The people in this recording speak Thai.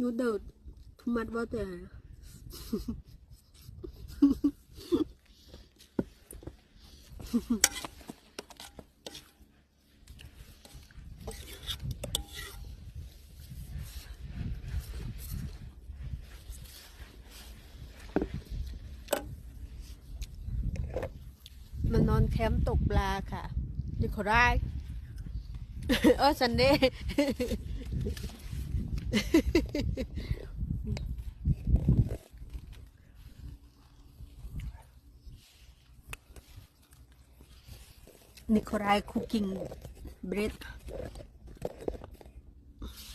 ยูเดิดทุมัดว่าแต่มันนอนแคมป์ตกปลาค่ะดิขอได้เออซันเดย์ นิโคลายคุกกิ้งเบรด